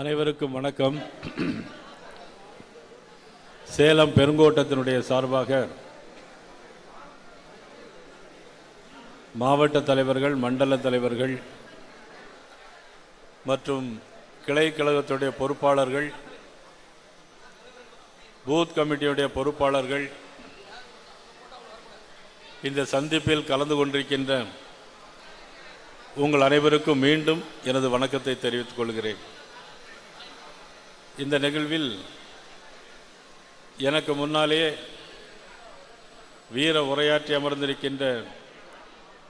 அனைவருக்கும் வணக்கம். சேலம் பெருங்கோட்டத்தினுடைய சார்பாக மாவட்ட தலைவர்கள் மண்டல தலைவர்கள் மற்றும் கிளை கழகத்துடைய பொறுப்பாளர்கள் பூத் கமிட்டியுடைய பொறுப்பாளர்கள் இந்த சந்திப்பில் கலந்து கொண்டிருக்கின்ற உங்கள் அனைவருக்கும் மீண்டும் எனது வணக்கத்தை தெரிவித்துக் கொள்கிறேன். இந்த நிகழ்வில் எனக்கு முன்னாலே வீர உரையாற்றி அமர்ந்திருக்கின்ற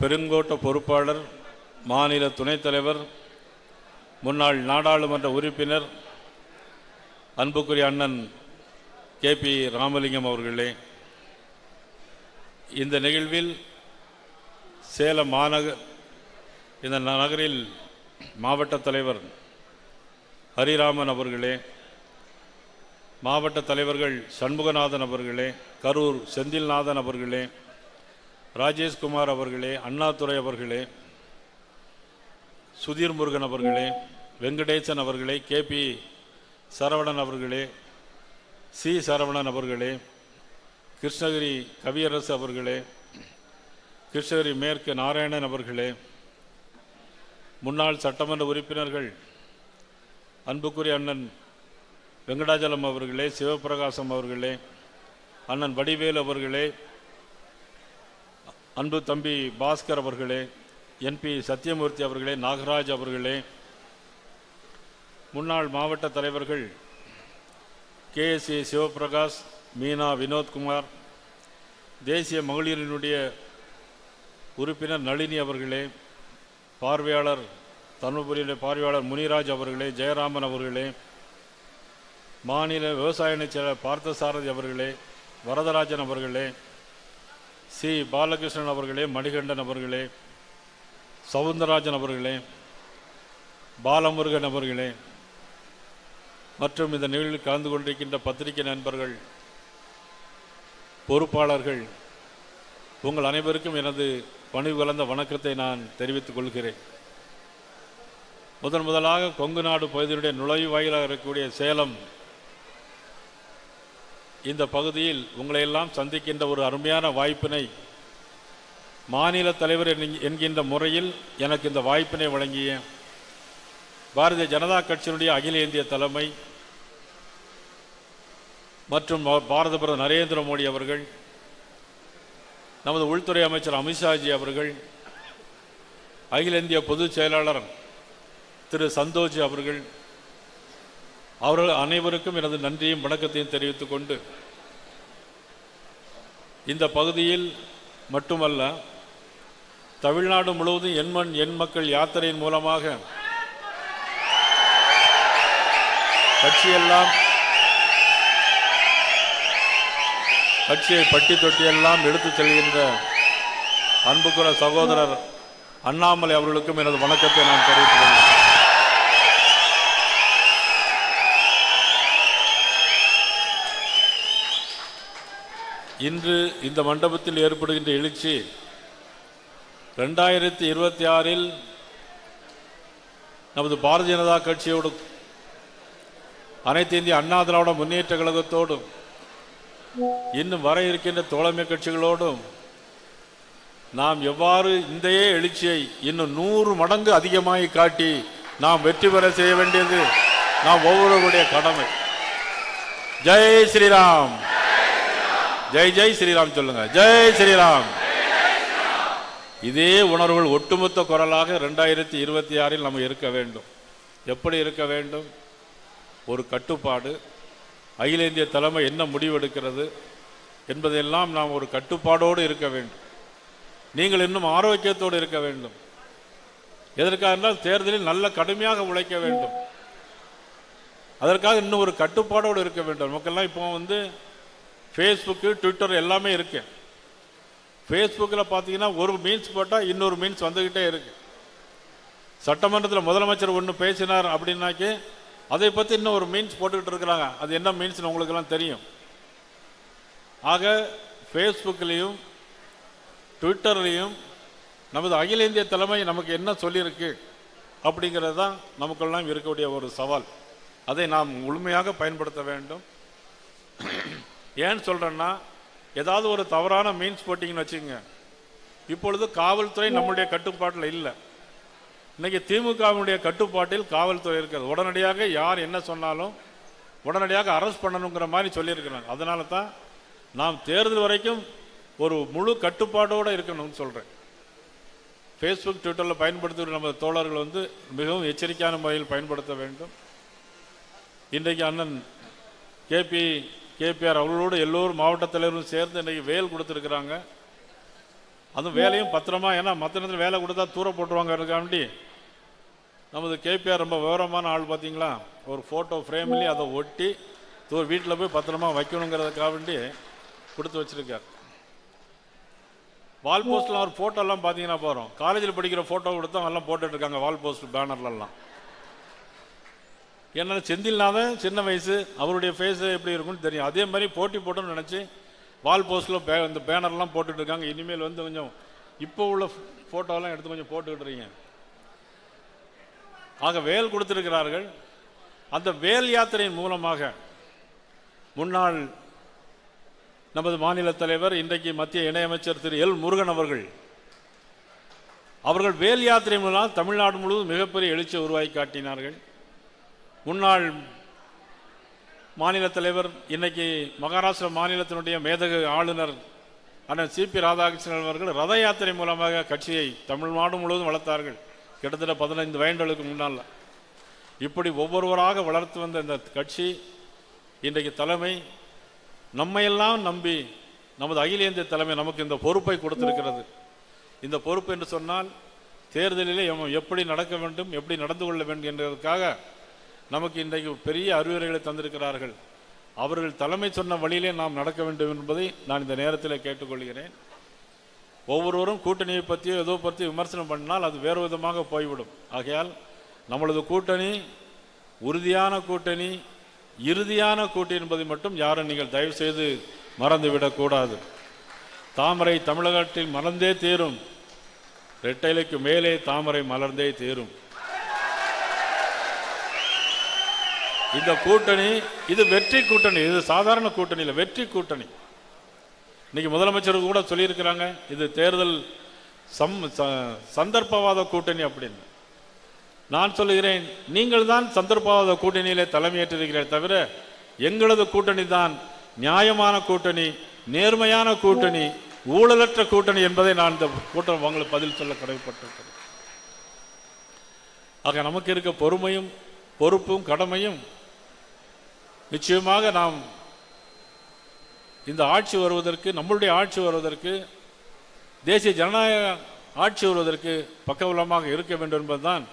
பெருங்கோட்ட பொறுப்பாளர் மாநில துணைத் தலைவர் முன்னாள் நாடாளுமன்ற உறுப்பினர் அன்புக்குரிய அண்ணன் கே பி ராமலிங்கம் அவர்களே இந்த நிகழ்வில் சேலம் மாநகர் இந்த நகரில் மாவட்ட தலைவர் ஹரிராமன் அவர்களே மாவட்ட தலைவர்கள் சண்முகநாதன் அவர்களே கரூர் செந்தில்நாதன் அவர்களே ராஜேஷ்குமார் அவர்களே அண்ணாதுரை அவர்களே சுதீர் முருகன் அவர்களே வெங்கடேசன் அவர்களே கே பி சரவணன் அவர்களே சி சரவணன் அவர்களே கிருஷ்ணகிரி கவியரசு அவர்களே கிருஷ்ணகிரி மேற்கு நாராயணன் அவர்களே முன்னாள் சட்டமன்ற உறுப்பினர்கள் அன்புக்குரிய அண்ணன் வெங்கடாச்சலம் அவர்களே சிவபிரகாசம் அவர்களே அண்ணன் வடிவேல் அவர்களே அன்பு தம்பி பாஸ்கர் அவர்களே என்பி சத்யமூர்த்தி அவர்களே நாகராஜ் அவர்களே முன்னாள் மாவட்ட தலைவர்கள் கேஎஸ்சி சிவபிரகாஷ் மீனா வினோத்குமார் தேசிய மகளிரினுடைய உறுப்பினர் நளினி அவர்களே பார்வையாளர் தருமபுரியுடைய பார்வையாளர் முனிராஜ் அவர்களே ஜெயராமன் அவர்களே மாநில விவசாய அமைச்சர் பார்த்தசாரதி அவர்களே வரதராஜன் அவர்களே சி. பாலகிருஷ்ணன் அவர்களே மணிகண்டன் அவர்களே சவுந்தரராஜன் அவர்களே பாலமுருகன் அவர்களே மற்றும் இந்த நிகழ்வில் கலந்து கொண்டிருக்கின்ற பத்திரிகை நண்பர்கள் பொறுப்பாளர்கள் உங்கள் அனைவருக்கும் எனது பணிவு கலந்த வணக்கத்தை நான் தெரிவித்துக் கொள்கிறேன். முதன் முதலாக கொங்கு நாடு பகுதியினுடைய நுழைவாயிலாக இருக்கக்கூடிய சேலம் இந்த பகுதியில் உங்களை எல்லாம் சந்திக்கின்ற ஒரு அருமையான வாய்ப்பினை மாநில தலைவர் என்கின்ற- என்கின்ற முறையில் எனக்கு இந்த வாய்ப்பினை வழங்கிய பாரதிய ஜனதா கட்சியினுடைய அகில இந்திய தலைமை மற்றும் பாரத பிரதமர் நரேந்திர மோடி அவர்கள் நமது உள்துறை அமைச்சர் அமித்ஷாஜி அவர்கள் அகில இந்திய பொதுச் செயலாளர் திரு சந்தோஜ் அவர்கள் அவர்கள் அனைவருக்கும் எனது நன்றியும் வணக்கத்தையும் தெரிவித்துக் கொண்டு இந்த பகுதியில் மட்டுமல்ல தமிழ்நாடு முழுவதும் எண்மண் எண் மக்கள் யாத்திரையின் மூலமாக கட்சியெல்லாம் கட்சியை பட்டி தொட்டியெல்லாம் எடுத்து செல்கின்ற அன்புக்குற சகோதரர் அண்ணாமலை அவர்களுக்கும் எனது வணக்கத்தை நான் தெரிவித்துள்ளேன் இன்று இந்த மண்டபத்தில் ஏற்படுகின்ற எழுச்சி ரெண்டாயிரத்தி இருபத்தி ஆறில் நமது பாரதிய ஜனதா கட்சியோடும் அனைத்து இந்திய அண்ணா திராவிட முன்னேற்ற கழகத்தோடும் இன்னும் வர இருக்கின்ற தோழமை கட்சிகளோடும் நாம் எவ்வாறு இந்தையே எழுச்சியை இன்னும் நூறு மடங்கு அதிகமாகி காட்டி நாம் வெற்றி பெற செய்ய வேண்டியது நாம் ஒவ்வொருவருடைய கடமை. ஜெய் ஸ்ரீராம்! ஜெய் ஜெய் ஸ்ரீராம் சொல்லுங்க. ஜெய் ஸ்ரீராம். இதே உணர்வுகள் ஒட்டுமொத்த குரலாக ரெண்டாயிரத்தி இருபத்தி ஆறில் நம்ம இருக்க வேண்டும். எப்படி இருக்க வேண்டும்? ஒரு கட்டுப்பாடு. அகில இந்திய தலைமை என்ன முடிவெடுக்கிறது என்பதையெல்லாம் நாம் ஒரு கட்டுப்பாடோடு இருக்க வேண்டும். நீங்கள் இன்னும் ஆரோக்கியத்தோடு இருக்க வேண்டும். எதற்காக என்றால் தேர்தலில் நல்ல கடுமையாக உழைக்க வேண்டும். அதற்காக இன்னும் ஒரு கட்டுப்பாடோடு இருக்க வேண்டும். நமக்கெல்லாம் இப்போ வந்து ஃபேஸ்புக்கு ட்விட்டர் எல்லாமே இருக்கு. ஃபேஸ்புக்கில் பார்த்தீங்கன்னா ஒரு மீன்ஸ் போட்டால் இன்னொரு மீன்ஸ் வந்துக்கிட்டே இருக்கு. சட்டமன்றத்தில் முதலமைச்சர் ஒன்று பேசினார் அப்படின்னாக்கி அதை பற்றி இன்னும் ஒரு மீன்ஸ் போட்டுக்கிட்டு இருக்கிறாங்க. அது என்ன மீன்ஸ்னு உங்களுக்கெல்லாம் தெரியும். ஆக ஃபேஸ்புக்லேயும் ட்விட்டர்லேயும் நமது அகில இந்திய தலைமை நமக்கு என்ன சொல்லியிருக்கு அப்படிங்கிறது தான் நமக்கெல்லாம் இருக்கக்கூடிய ஒரு சவால். அதை நாம் முழுமையாக பயன்படுத்த வேண்டும். ஏன் சொல்கிறேன்னா ஏதாவது ஒரு தவறான மீன்ஸ் போட்டிங்கன்னு வச்சுக்கோங்க. இப்பொழுது காவல்துறை நம்முடைய கட்டுப்பாட்டில் இல்லை. இன்றைக்கி திமுகவினுடைய கட்டுப்பாட்டில் காவல்துறை இருக்கிறது. உடனடியாக யார் என்ன சொன்னாலும் உடனடியாக அரெஸ்ட் பண்ணணுங்கிற மாதிரி சொல்லியிருக்கிறாங்க. அதனால தான் நாம் தேர்தல் வரைக்கும் ஒரு முழு கட்டுப்பாடோடு இருக்கணும்னு சொல்கிறேன் ஃபேஸ்புக் ட்விட்டரில் பயன்படுத்துகிற நம்ம தோழர்கள் வந்து மிகவும் எச்சரிக்கையான முறையில் பயன்படுத்த வேண்டும். இன்றைக்கு அண்ணன் கேபி கேபிஆர் அவர்களோடு எல்லோரும் மாவட்ட தலைவரும் சேர்ந்து இன்றைக்கி வேல் கொடுத்துருக்குறாங்க. அதுவும் வேலையும் பத்திரமா ஏன்னா மற்ற நேரத்தில் வேலை கொடுத்தா தூர போட்டுருவாங்க வேண்டி நமது கேபிஆர் ரொம்ப விவரமான ஆள் பார்த்தீங்களா ஒரு ஃபோட்டோ ஃப்ரேம்லேயும் அதை ஒட்டி தூர் வீட்டில் போய் பத்திரமா வைக்கணுங்கிறதுக்காக வேண்டி கொடுத்து வச்சிருக்கார். வால் போஸ்ட்டில் ஒரு ஃபோட்டோலாம் பார்த்தீங்கன்னா போகிறோம் காலேஜில் படிக்கிற ஃபோட்டோ கொடுத்தா எல்லாம் போட்டுட்ருக்காங்க வால் போஸ்ட் பேனர்லலாம் ஏன்னா செந்தில்நாதன் சின்ன வயசு அவருடைய ஃபேஸ் எப்படி இருக்கும்னு தெரியும். அதே மாதிரி போட்டி போட்டோம்னு நினச்சி வால் போஸ்டில் பே இந்த பேனர்லாம் போட்டுட்டு இருக்காங்க. இனிமேல் வந்து கொஞ்சம் இப்போ உள்ள ஃபோட்டோலாம் எடுத்து கொஞ்சம் போட்டுக்கிட்டுறீங்க ஆக வேல் கொடுத்துருக்கிறார்கள். அந்த வேல் யாத்திரையின் மூலமாக முன்னாள் நமது மாநில தலைவர் இன்றைக்கு மத்திய இணையமைச்சர் திரு. எல். முருகன் அவர்கள் அவர்கள் வேல் யாத்திரை மூலம் தமிழ்நாடு முழுவதும் மிகப்பெரிய எழுச்சியை உருவாக்கி காட்டினார்கள். முன்னாள் மாநில தலைவர் இன்னைக்கு மகாராஷ்டிரா மாநிலத்தினுடைய மேதகு ஆளுநர் அண்ணன் சிபி ராதாகிருஷ்ணன் அவர்கள் ரத யாத்திரை மூலமாக கட்சியை தமிழ்நாடு முழுவதும் வளர்த்தார்கள். கிட்டத்தட்ட பதினைந்து வயண்டுகளுக்கு முன்னால். இப்படி ஒவ்வொருவராக வளர்த்து வந்த இந்த கட்சி இன்றைக்கு தலைமை நம்மையெல்லாம் நம்பி நமது அகில இந்திய தலைமை நமக்கு இந்த பொறுப்பை கொடுத்திருக்கிறது. இந்த பொறுப்பு என்று சொன்னால் தேர்தலிலே எம் எப்படி நடக்க வேண்டும் எப்படி நடந்து கொள்ள வேண்டும் என்பதற்காக நமக்கு இன்றைக்கு பெரிய அறிவுரைகளை தந்திருக்கிறார்கள். அவர்கள் தலைமை சொன்ன வழியிலே நாம் நடக்க வேண்டும் என்பதை நான் இந்த நேரத்தில் கேட்டுக்கொள்கிறேன். ஒவ்வொருவரும் கூட்டணியை பற்றியோ ஏதோ பற்றி விமர்சனம் பண்ணால் அது வேறு விதமாக போய்விடும். ஆகையால் நம்மளது கூட்டணி உறுதியான கூட்டணி இறுதியான கூட்டணி என்பதை மட்டும் யாரும் நீங்கள் தயவு செய்து மறந்துவிடக்கூடாது தாமரை தமிழகத்தில் மலர்ந்தே தீரும். ரெட்டைலைக்கு மேலே தாமரை மலர்ந்தே தீரும். இந்த கூட்டணி இது வெற்றி கூட்டணி இது சாதாரண கூட்டணி இல்லை வெற்றி கூட்டணி. இன்னைக்கு முதலமைச்சர் கூட சொல்லியிருக்கிறாங்க இது தேர்தல் சம் ச- சந்தர்ப்பவாத கூட்டணி அப்படின்னு. நான் சொல்லுகிறேன் நீங்கள் தான் சந்தர்ப்பவாத கூட்டணியிலே தலைமையேற்றிருக்கிறீர்கள் தவிர எங்களது கூட்டணி தான் நியாயமான கூட்டணி நேர்மையான கூட்டணி ஊழலற்ற கூட்டணி என்பதை நான் இந்த கூட்டம் உங்களுக்கு பதில் சொல்ல கடமைப்பட்டிருக்கிறேன். ஆக நமக்கு இருக்க பொறுமையும் பொறுப்பும் கடமையும் நிச்சயமாக நாம் இந்த ஆட்சி வருவதற்கு நம்மளுடைய ஆட்சி வருவதற்கு தேசிய ஜனநாயக ஆட்சி வருவதற்கு பக்கபலமாக இருக்க வேண்டும் என்பதுதான்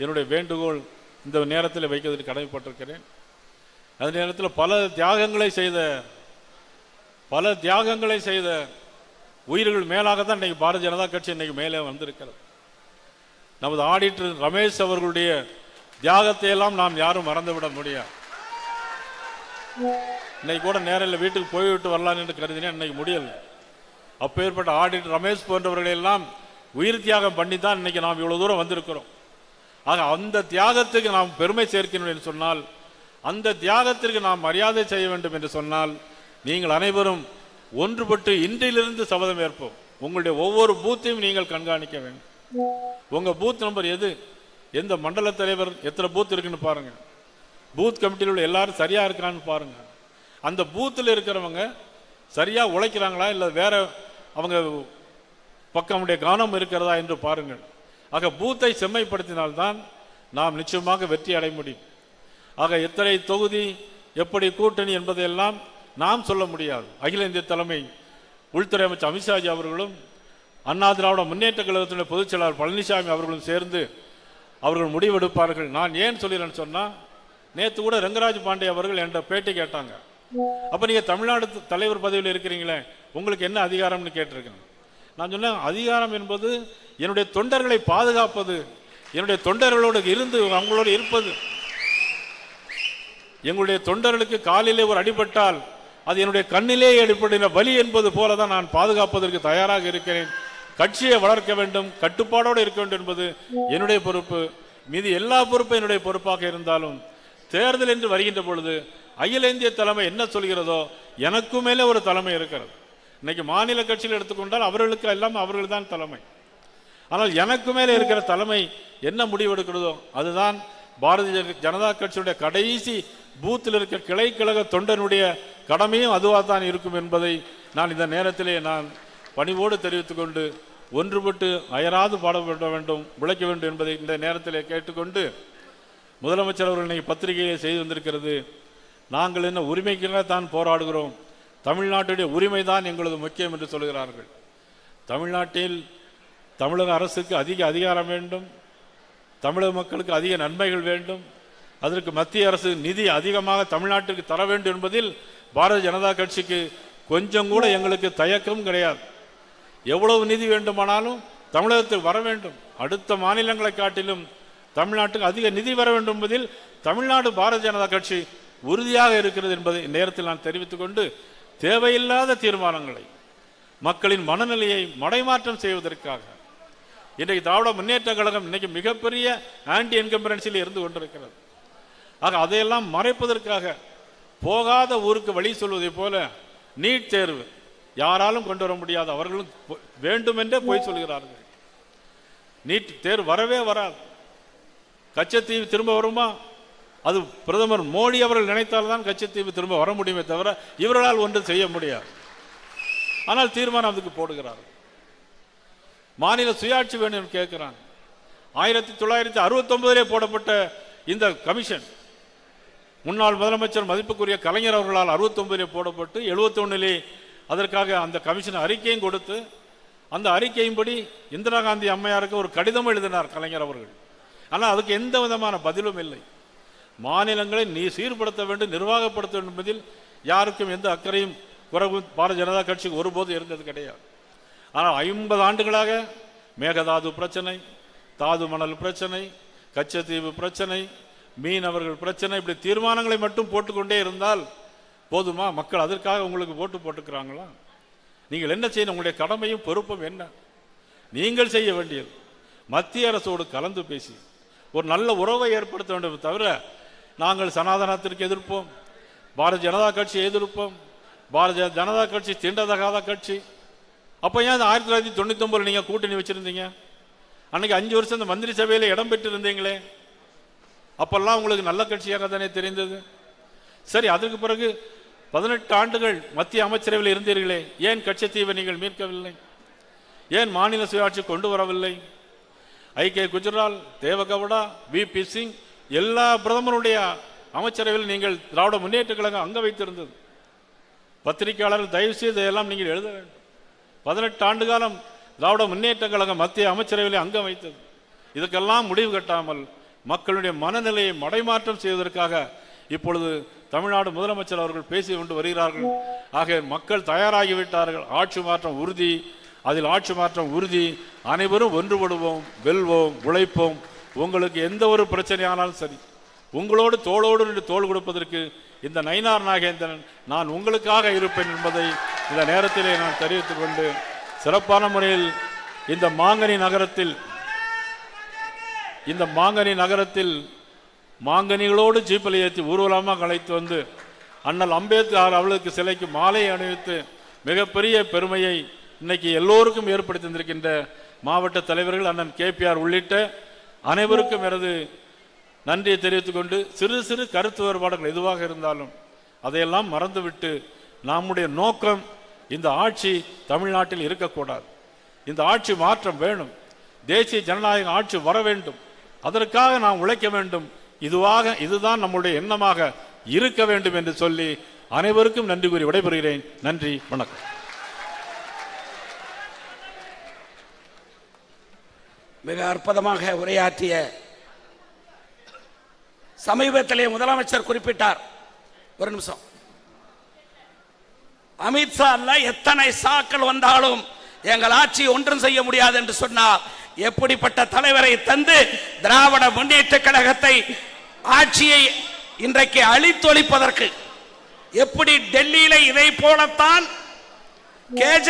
என்னுடைய வேண்டுகோள் இந்த நேரத்தில் வைக்கிறதுக்கு கடமைப்பட்டிருக்கிறேன். அதே நேரத்தில் பல தியாகங்களை செய்த பல தியாகங்களை செய்த உயிர்கள் மேலாக தான் இன்றைக்கி பாரதிய ஜனதா கட்சி இன்னைக்கு மேலே வந்திருக்கிறது. நமது ஆடிட்டர் ரமேஷ் அவர்களுடைய தியாகத்தை எல்லாம் நாம் யாரும் மறந்துவிட முடியாது. இன்னைக்கு கூட நேரில் வீட்டுக்கு போய்விட்டு வரலாம் என்று கருதினேன். இன்னைக்கு முடியல. அப்பேற்பட்ட ஆடிட் ரமேஷ் போன்றவர்களை எல்லாம் உயிர் தியாகம் பண்ணி தான் இன்னைக்கு நாம் இவ்வளோ தூரம் வந்திருக்கிறோம். ஆக அந்த தியாகத்துக்கு நாம் பெருமை சேர்க்கணும் என்று சொன்னால் அந்த தியாகத்திற்கு நாம் மரியாதை செய்ய வேண்டும் என்று சொன்னால் நீங்கள் அனைவரும் ஒன்றுபட்டு இன்றிலிருந்து சபதம் ஏற்போம். உங்களுடைய ஒவ்வொரு பூத்தையும் நீங்கள் கண்காணிக்க வேண்டும். உங்கள் பூத் நம்பர் எது? எந்த மண்டல தலைவர் எத்தனை பூத் இருக்குன்னு பாருங்கள் பூத் கமிட்டியில் உள்ள எல்லாரும் சரியாக இருக்கான்னு பாருங்கள் அந்த பூத்தில் இருக்கிறவங்க சரியாக உழைக்கிறாங்களா இல்லை வேறு அவங்க பக்கமுடைய கவனம் இருக்கிறதா என்று பாருங்கள். ஆக பூத்தை செம்மைப்படுத்தினால்தான் நாம் நிச்சயமாக வெற்றி அடைய முடியும். ஆக எத்தனை தொகுதி எப்படி கூட்டணி என்பதையெல்லாம் நாம் சொல்ல முடியாது. அகில இந்திய தலைமை உள்துறை அமைச்சர் அமித்ஷாஜி அவர்களும் அண்ணா திராவிட முன்னேற்ற கழகத்தினுடைய பொதுச் செயலாளர் பழனிசாமி அவர்களும் சேர்ந்து அவர்கள் முடிவெடுப்பார்கள். நான் ஏன் சொல்கிறேன்னு சொன்னால் நேற்று கூட ரங்கராஜ் பாண்டே அவர்கள் என்ற பேட்டி கேட்டாங்க. அப்போ நீங்கள் தமிழ்நாடு தலைவர் பதவியில் இருக்கிறீங்களே உங்களுக்கு என்ன அதிகாரம்னு கேட்டிருக்கேன் நான் சொன்னேன் அதிகாரம் என்பது என்னுடைய தொண்டர்களை பாதுகாப்பது என்னுடைய தொண்டர்களோடு இருந்து அவங்களோடு இருப்பது. எங்களுடைய தொண்டர்களுக்கு காலிலே ஒரு அடிபட்டால் அது என்னுடைய கண்ணிலே அடிபடின வலி என்பது போல தான் நான் பாதுகாப்பதற்கு தயாராக இருக்கிறேன். கட்சியை வளர்க்க வேண்டும் கட்டுப்பாடோடு இருக்க வேண்டும் என்பது என்னுடைய பொறுப்பு. மீதி எல்லா பொறுப்பும் என்னுடைய பொறுப்பாக இருந்தாலும் தேர்தல் என்று வருகின்ற பொழுது அகில இந்திய தலைமை என்ன சொல்கிறதோ எனக்கு மேலே ஒரு தலைமை இருக்கிறது. இன்னைக்கு மாநில கட்சியில் எடுத்துக்கொண்டால் அவர்களுக்கு எல்லாம் அவர்கள் தான் தலைமை. ஆனால் எனக்கு மேலே இருக்கிற தலைமை என்ன முடிவெடுக்கிறதோ அதுதான் பாரதிய ஜனதா கட்சியுடைய கடைசி பூத்தில் இருக்கிற கழக தொண்டனுடைய கடமையும் அதுவாக தான் இருக்கும் என்பதை நான் இந்த நேரத்திலே நான் பணிவோடு தெரிவித்துக்கொண்டு ஒன்றுபட்டு அயராது பாடப்பட வேண்டும் உழைக்க வேண்டும் என்பதை இந்த நேரத்திலே கேட்டுக்கொண்டு முதலமைச்சர் அவர்கள் இன்றைக்கி பத்திரிகையை செய்து வந்திருக்கிறது. நாங்கள் என்ன உரிமைக்காக தான் போராடுகிறோம்? தமிழ்நாட்டுடைய உரிமை தான் எங்களது முக்கியம் என்று சொல்கிறார்கள். தமிழ்நாட்டில் தமிழக அரசுக்கு அதிக அதிகாரம் வேண்டும். தமிழக மக்களுக்கு அதிக நன்மைகள் வேண்டும். அதற்கு மத்திய அரசு நிதி அதிகமாக தமிழ்நாட்டுக்கு தர வேண்டும் என்பதில் பாரதிய ஜனதா கட்சிக்கு கொஞ்சம் கூட எங்களுக்கு தயக்கம் கிடையாது. எவ்வளவு நிதி வேண்டுமானாலும் தமிழகத்தில் வர வேண்டும். அடுத்த மாநிலங்களை காட்டிலும் தமிழ்நாட்டுக்கு அதிக நிதி வர வேண்டும் என்பதில் தமிழ்நாடு பாரதிய ஜனதா கட்சி உறுதியாக இருக்கிறது என்பதை நேரத்தில் நான் தெரிவித்துக் கொண்டு தேவையில்லாத தீர்மானங்களை மக்களின் மனநிலையை மடைமாற்றம் செய்வதற்காக இன்றைக்கு திராவிட முன்னேற்ற கழகம் இன்னைக்கு மிகப்பெரிய ஆன்டி என்கம்பரன்சியில் இருந்து கொண்டிருக்கிறது. ஆக அதையெல்லாம் மறைப்பதற்காக போகாத ஊருக்கு வழி சொல்வதைப் போல நீட் தேர்வு யாராலும் கொண்டு வர முடியாது அவர்களும் வேண்டுமென்றே போய் சொல்கிறார்கள். நீட் தேர்வு வரவே வராது. கச்சத்தீவு திரும்ப வருமா? அது பிரதமர் மோடி அவர்கள் நினைத்தால்தான் கச்சத்தீவு திரும்ப வர முடியுமே தவிர இவர்களால் ஒன்றும் செய்ய முடியாது. ஆனால் தீர்மானம் அதுக்கு போடுகிறார். மாநில சுயாட்சி வேண்டும் என்று கேட்கிறாங்க. ஆயிரத்தி தொள்ளாயிரத்தி அறுபத்தொன்பதிலே போடப்பட்ட இந்த கமிஷன் முன்னாள் முதலமைச்சர் மதிப்புக்குரிய கலைஞர் அவர்களால் அறுபத்தொன்பதிலே போடப்பட்டு எழுபத்தொன்னிலே அதற்காக அந்த கமிஷன் அறிக்கையும் கொடுத்து அந்த அறிக்கையின்படி இந்திரா காந்தி அம்மையாருக்கு ஒரு கடிதம் எழுதினார் கலைஞர் அவர்கள். ஆனால் அதுக்கு எந்த விதமான பதிலும் இல்லை. மாநிலங்களை நீ சீர்படுத்த வேண்டும் நிர்வாகப்படுத்த வேண்டும் என்பதில் யாருக்கும் எந்த அக்கறையும் குறைவும் பாரதிய ஜனதா கட்சிக்கு ஒருபோதும் இருந்தது கிடையாது. ஆனால் ஐம்பது ஆண்டுகளாக மேகதாது பிரச்சனை தாது மணல் பிரச்சனை கச்சத்தீவு பிரச்சனை மீனவர்கள் பிரச்சனை இப்படி தீர்மானங்களை மட்டும் போட்டுக்கொண்டே இருந்தால் போதுமா? மக்கள் அதற்காக உங்களுக்கு ஓட்டு போட்டுக்கிறாங்களா? நீங்கள் என்ன செய்யணும்? உங்களுடைய கடமையும் பொறுப்பும் என்ன? நீங்கள் செய்ய வேண்டியது. மத்திய அரசோடு கலந்து பேசி ஒரு நல்ல உறவை ஏற்படுத்த வேண்டும். தவிர நாங்கள் சனாதனத்திற்கு எதிர்ப்போம். பாரதிய ஜனதா கட்சி எதிர்ப்போம். பாரதிய ஜனதா கட்சி தீண்டதகாத கட்சி. அப்போ ஏன் ஆயிரத்தி தொள்ளாயிரத்தி தொண்ணூத்தொம்பதில் நீங்கள் கூட்டணி வச்சுருந்தீங்க? அன்னைக்கு அஞ்சு வருஷம் இந்த மந்திரி சபையில் இடம் பெற்று இருந்தீங்களே உங்களுக்கு நல்ல கட்சியாக தானே தெரிந்தது. சரி அதுக்கு பிறகு பதினெட்டு ஆண்டுகள் மத்திய அமைச்சரவையில் இருந்தீர்களே. ஏன் கட்சித்தீவை நீங்கள் மீட்கவில்லை? ஏன் மாநில சுயாட்சி கொண்டு வரவில்லை? I K Gujral Devegowda V P Singh எல்லா பிரதமருடைய அமைச்சரவையில் நீங்கள் திராவிட முன்னேற்ற கழகம் அங்க வைத்திருந்தது. பத்திரிகையாளர்கள் தயவு செய்து நீங்கள் எழுத வேண்டும். பதினெட்டு ஆண்டு காலம் திராவிட முன்னேற்ற கழகம் மத்திய அமைச்சரவையில் அங்கம் வைத்தது. இதுக்கெல்லாம் முடிவு கட்டாமல் மக்களுடைய மனநிலையை மடைமாற்றம் செய்வதற்காக இப்பொழுது தமிழ்நாடு முதலமைச்சர் அவர்கள் பேசி கொண்டு வருகிறார்கள். ஆக மக்கள் தயாராகிவிட்டார்கள். ஆட்சி மாற்றம் உறுதி. அதில் ஆட்சி மாற்றம் உறுதி. அனைவரும் ஒன்றுபடுவோம் வெல்வோம் உழைப்போம். உங்களுக்கு எந்த ஒரு பிரச்சனையானாலும் சரி. உங்களோடு தோளோடு நின்று தோள் கொடுப்பதற்கு இந்த நயினார் நாகேந்திரன் நான் உங்களுக்காக இருப்பேன் என்பதை இந்த நேரத்திலே நான் தெரிவித்துக் கொண்டு சிறப்பான முறையில் இந்த மாங்கனி நகரத்தில் இந்த மாங்கனி நகரத்தில் மாங்கனிகளோடு ஜீப்பில் ஏற்றி ஊர்வலமாக அழைத்து வந்து அண்ணல் அம்பேத்கர் அவளுக்கு சிலைக்கு மாலை அணிவித்து மிகப்பெரிய பெருமையை இன்னைக்கு எல்லோருக்கும் ஏற்படுத்தி தந்திருக்கின்ற மாவட்ட தலைவர்கள் அண்ணன் கேபிஆர் உள்ளிட்ட அனைவருக்கும் எனது நன்றியை தெரிவித்துக் கொண்டு சிறு சிறு கருத்து வேறுபாடுகள் எதுவாக இருந்தாலும் அதையெல்லாம் மறந்துவிட்டு நம்முடைய நோக்கம் இந்த ஆட்சி தமிழ்நாட்டில் இருக்கக்கூடாது. இந்த ஆட்சி மாற்றம் வேணும். தேசிய ஜனநாயக ஆட்சி வர வேண்டும். அதற்காக நாம் உழைக்க வேண்டும். இதுவாக இதுதான் நம்முடைய எண்ணமாக இருக்க வேண்டும் என்று சொல்லி அனைவருக்கும் நன்றி கூறி விடைபெறுகிறேன். நன்றி வணக்கம். மிக அற்புதமாக உரையாற்றிய சமீபத்திலே முதலமைச்சர் குறிப்பிட்டார். ஒரு நிமிஷம். அமித்ஷா எத்தனை சாக்கள் வந்தாலும் எங்கள் ஆட்சி ஒன்றும் செய்ய முடியாது என்று சொன்னார் எப்படிப்பட்ட தலைவரை தந்து திராவிட முன்னேற்ற கழகத்தை ஆட்சியை இன்றைக்கு அழித்தொழிப்பதற்கு எப்படி டெல்லியில இதை போலத்தான் கேஜ